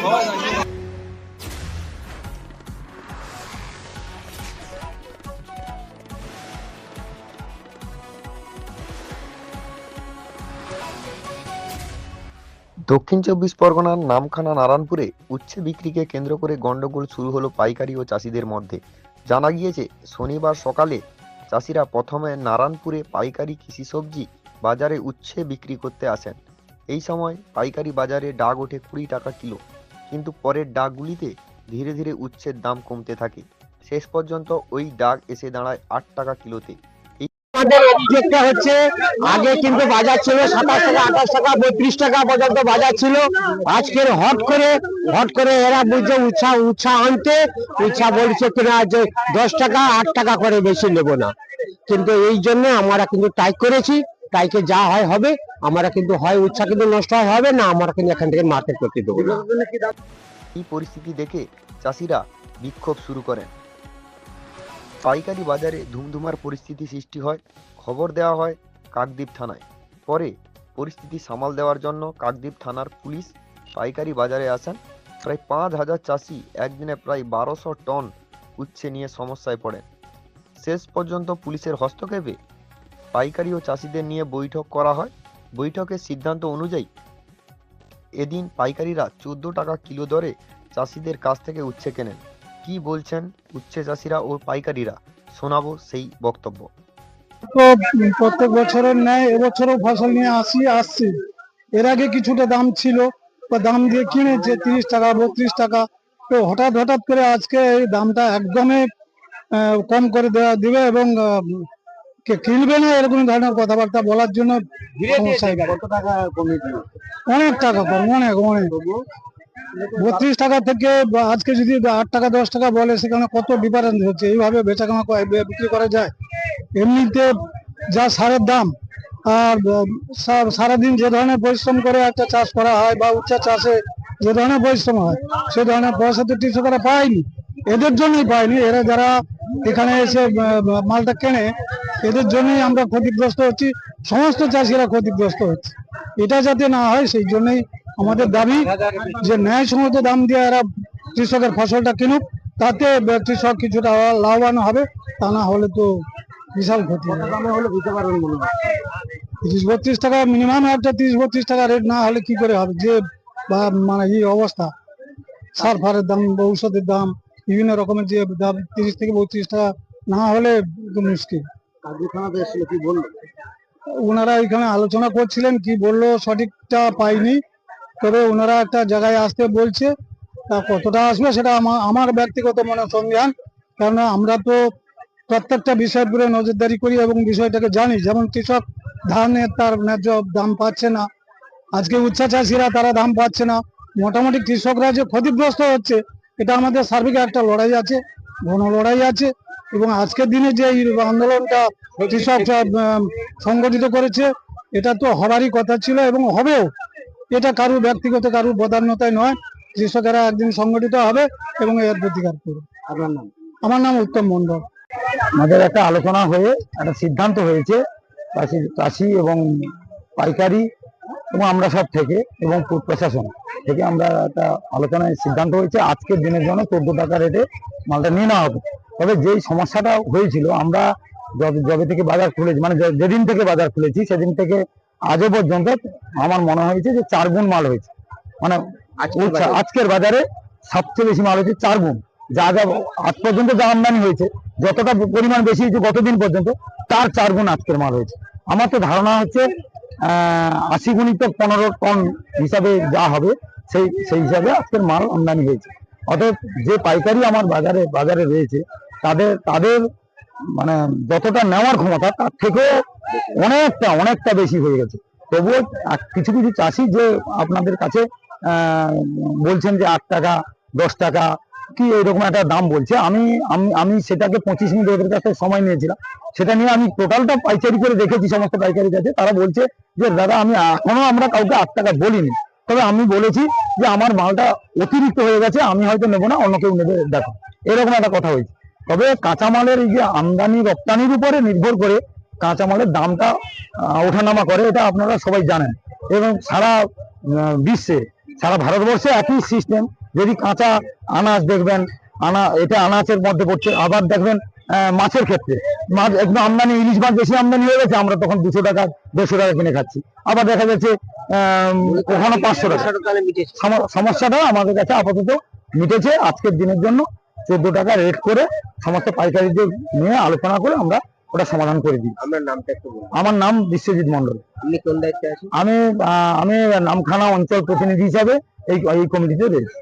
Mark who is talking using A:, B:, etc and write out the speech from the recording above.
A: দক্ষিণ চব্বিশ পরগনার নামখানা নারায়ণপুরে উচ্ছে বিক্রিকে কেন্দ্র করে গন্ডগোল শুরু হলো পাইকারি ও চাষিদের মধ্যে। জানা গিয়েছে, শনিবার সকালে চাষিরা প্রথমে নারায়ণপুরে পাইকারি কৃষি সবজি বাজারে উচ্ছে বিক্রি করতে আসেন। এই সময় পাইকারি বাজারে ডাক ওঠে কুড়ি টাকা কিলো। কিন্তু পরের ডাকগুলিতে ধীরে ধীরে উচ্ছের দাম কমতে থাকে। শেষ পর্যন্ত ওই ডাক এসে দাঁড়ায় আট টাকা কিলোতে।
B: আমাদের অভিযোগটা হচ্ছে, আগে কিন্তু বাজার ছিল সাতাশ টাকা, আঠাশ টাকা, বত্রিশ টাকা পর্যন্ত বাজার ছিল। আজকের হট করে হট করে এরা বুঝছে উৎসাহ উৎসাহ আনতে উৎসাহ বলছে কিনা যে দশ টাকা, আট টাকা করে বেশি নেব না। কিন্তু এই জন্য আমরা কিন্তু টাইক করেছি। টাইকে যা হয় হবে, আমরা কিন্তু হয় উৎসাহ কিন্তু নষ্ট হয়, হবে না, আমরা কিন্তু এখান থেকে মার্কেট করতে দেবো।
A: এই পরিস্থিতি দেখে চাষিরা বিক্ষোভ শুরু করেন। পাইকারি বাজারে ধুমধুমার পরিস্থিতি সৃষ্টি হয়, খবর দেওয়া হয় কাকদ্বীপ থানায়। পরে পরিস্থিতি সামাল দেওয়ার জন্য কাকদ্বীপ থানার পুলিশ পাইকারি বাজারে আসেন। প্রায় পাঁচ হাজার চাষি একদিনে প্রায় বারোশো টন উচ্ছে নিয়ে সমস্যায় পড়েন। শেষ পর্যন্ত পুলিশের হস্তক্ষেপে পাইকারি ও চাষিদের নিয়ে বৈঠক করা হয়। বৈঠকের সিদ্ধান্ত অনুযায়ী এদিন পাইকারিরা চোদ্দ টাকা কিলো দরে চাষিদের কাছ থেকে উচ্ছে কেনেন। কি বলছেন উচ্ছে চাষিরা ও পাইকারিরা? শোনাবো সেই বক্তব্য।
C: প্রত্যেক বছরের ন্যায় এবছরও ফসল নিয়ে আসি, আসছি। এর আগে কিছুটা দাম ছিল, বা দাম দিয়ে কিনেছে, তিরিশ টাকা, বত্রিশ টাকা। তো হঠাৎ হঠাৎ করে আজকে এই দামটা একদমই কম করে দেওয়া, দিবে এবং কে কিনবে না এরকম ধরনের কথাবার্তা বলার জন্য। অনেক টাকা কম অনেক অনেক। বত্রিশ টাকা থেকে আজকে যদি আট টাকা দশ টাকা বলে সেখানে কত ডিফারেন্স হচ্ছে? এইভাবে বেচাকেনা করে- বে- বিক্রি করা যায়? এমনিতে যা সারের দাম আর সারাদিন যে ধরনের পরিশ্রম করে একটা চাষ করা হয় বা উচ্চা চাষে যে ধরনের পরিশ্রম হয় সে ধরনের পয়সা তো কৃষকরা পায়নি। এদের জন্যই পায়নি। এরা যারা এখানে এসে মালটা কেনে, এদের জন্যই আমরা ক্ষতিগ্রস্ত হচ্ছি। সমস্ত চাষিরা ক্ষতিগ্রস্ত হচ্ছে। এটা যাতে না হয়, সেই জন্যই আমাদের দাবি যে ন্যায় সঙ্গত দাম দিয়ে এরা কৃষকের ফসলটা কিনুক, তাতে কৃষক কিছুটা লাভবান হবে, তা না হলে তো বিশাল ক্ষতি হবে। তিরিশ বত্রিশ টাকা মিনিমাম, একটা তিরিশ বত্রিশ টাকা রেট না হলে কি করে হবে? যে মানে এই অবস্থা। সার ফারের দাম, ঔষধের দাম বিভিন্ন রকমের যে দাম তিরিশ থেকে বত্রিশ টাকা না হলে মুশকিল। ওনারা এখানে আলোচনা করছিলেন কি বলল সঠিকটা পাইনি। তবে ওনারা একটা জায়গায় আসতে বলছে তা কতটা আসবে সেটা আমার ব্যক্তিগত মনে সন্দেহান কেননা আমরা তো প্রত্যেকটা বিষয়ের উপরে নজরদারি করি এবং বিষয়টাকে জানি। যেমন কৃষক ধানের তার ন্যায্য দাম পাচ্ছে না আজকে উচ্চা চাষিরা তারা দাম পাচ্ছে না। মোটামুটি কৃষকরা যে ক্ষতিগ্রস্ত হচ্ছে এটা আমাদের সার্বিক একটা লড়াই আছে ঘন লড়াই আছে এবং আজকের দিনে যে এই আন্দোলনটা কৃষক সংগঠিত করেছে এটা তো হবারই কথা ছিল এবং হবেও। এটা কারু ব্যক্তিগত কারু বদান্যতায় নয়। কৃষকেরা একদিন সংগঠিত হবে এবং এর প্রতিকার করবে।
B: আপনার নাম?
C: আমার নাম উত্তম মন্ডল
B: আমাদের একটা আলোচনা হয়ে একটা সিদ্ধান্ত হয়েছে চাষি এবং পাইকারি এবং আমরা সব থেকে এবং প্রশাসন। থেকে আমরা একটা আলোচনায় সিদ্ধান্ত হয়েছে আজকের দিনের জন্য চোদ্দ টাকা রেটে মালটা নিয়ে নেওয়া হবে। তবে যেই সমস্যাটা হয়েছিল আমরা যবে থেকে বাজার খুলেছি মানে যেদিন থেকে বাজার খুলেছি সেদিন থেকে আজও পর্যন্ত আমার মনে হয়েছে যে চার গুণ মাল হয়েছে। মানে আজকের বাজারে সবচেয়ে বেশি মাল হয়েছে চার গুণ। যা যা আজ পর্যন্ত যা আমদানি হয়েছে যতটা পরিমাণ বেশি হয়েছে গতদিন পর্যন্ত তার চার গুণ আজকের মাল হয়েছে। আমার তো ধারণা হচ্ছে আশি গুণিত পনেরো টন হিসাবে যা হবে, সেই সেই হিসাবে আজকের মাল আমদানি হয়েছে। অতএব যে পাইকারি আমার বাজারে বাজারে রয়েছে, তাদের তাদের মানে যতটা নেওয়ার ক্ষমতা, তার থেকেও অনেকটা অনেকটা বেশি হয়ে গেছে। তবুও কিছু কিছু চাষি যে আপনাদের কাছে বলছেন যে আট টাকা, দশ টাকা কি এরকম একটা দাম বলছে? আমি, আমি- সেটাকে পঁচিশ মিনিট ওদের কাছে সময় নিয়েছিলাম। সেটা নিয়ে আমি টোটালটা পাইকারি করে দেখেছি সমস্ত পাইকারি কাছে। তারা বলছে যে, দাদা, আমি এখনও আমরা কাউকে আট টাকা বলিনি। তবে আমি বলেছি যে, আমার মালটা অতিরিক্ত হয়ে গেছে, আমি হয়তো নেব না, অন্য কেউ নেবে, দেখো। এরকম একটা কথা হয়েছে। তবে কাঁচামালের এই যে আমদানি, রপ্তানির উপরে নির্ভর করে কাঁচামালের দামটা ওঠানামা করে, এটা আপনারা সবাই জানেন। এবং সারা বিশ্বে, সারা ভারতবর্ষে একই সিস্টেম যদি কাঁচা আনাজ দেখবেন, আনা, এটা আনাজের মধ্যে পড়ছে, আবার দেখবেন মাছের ক্ষেত্রে। মাছ একদম আমদানি, ইলিশ মাছ বেশি আমদানি হয়ে গেছে, আমরা তখন দুশো টাকা, দেড়শো টাকা কিনে খাচ্ছি। আবার দেখা যাচ্ছে কখনো পাঁচশো টাকা। সমস্যাটা আমাদের কাছে আপাতত মিটেছে, আজকের দিনের জন্য। চোদ্দ টাকা রেট করে সমস্ত পাইকারিদের নিয়ে আলোচনা করে আমরা ওটা সমাধান করে দিই।
D: আপনার নামটা একটু বলুন।
B: আমার নাম বিশ্বজিৎ মন্ডল
D: আপনি কোন দায়িত্বে আছেন?
B: আমি আমি নামখানা অঞ্চল প্রতিনিধি হিসাবে এই এই কমিটিতে রয়েছি।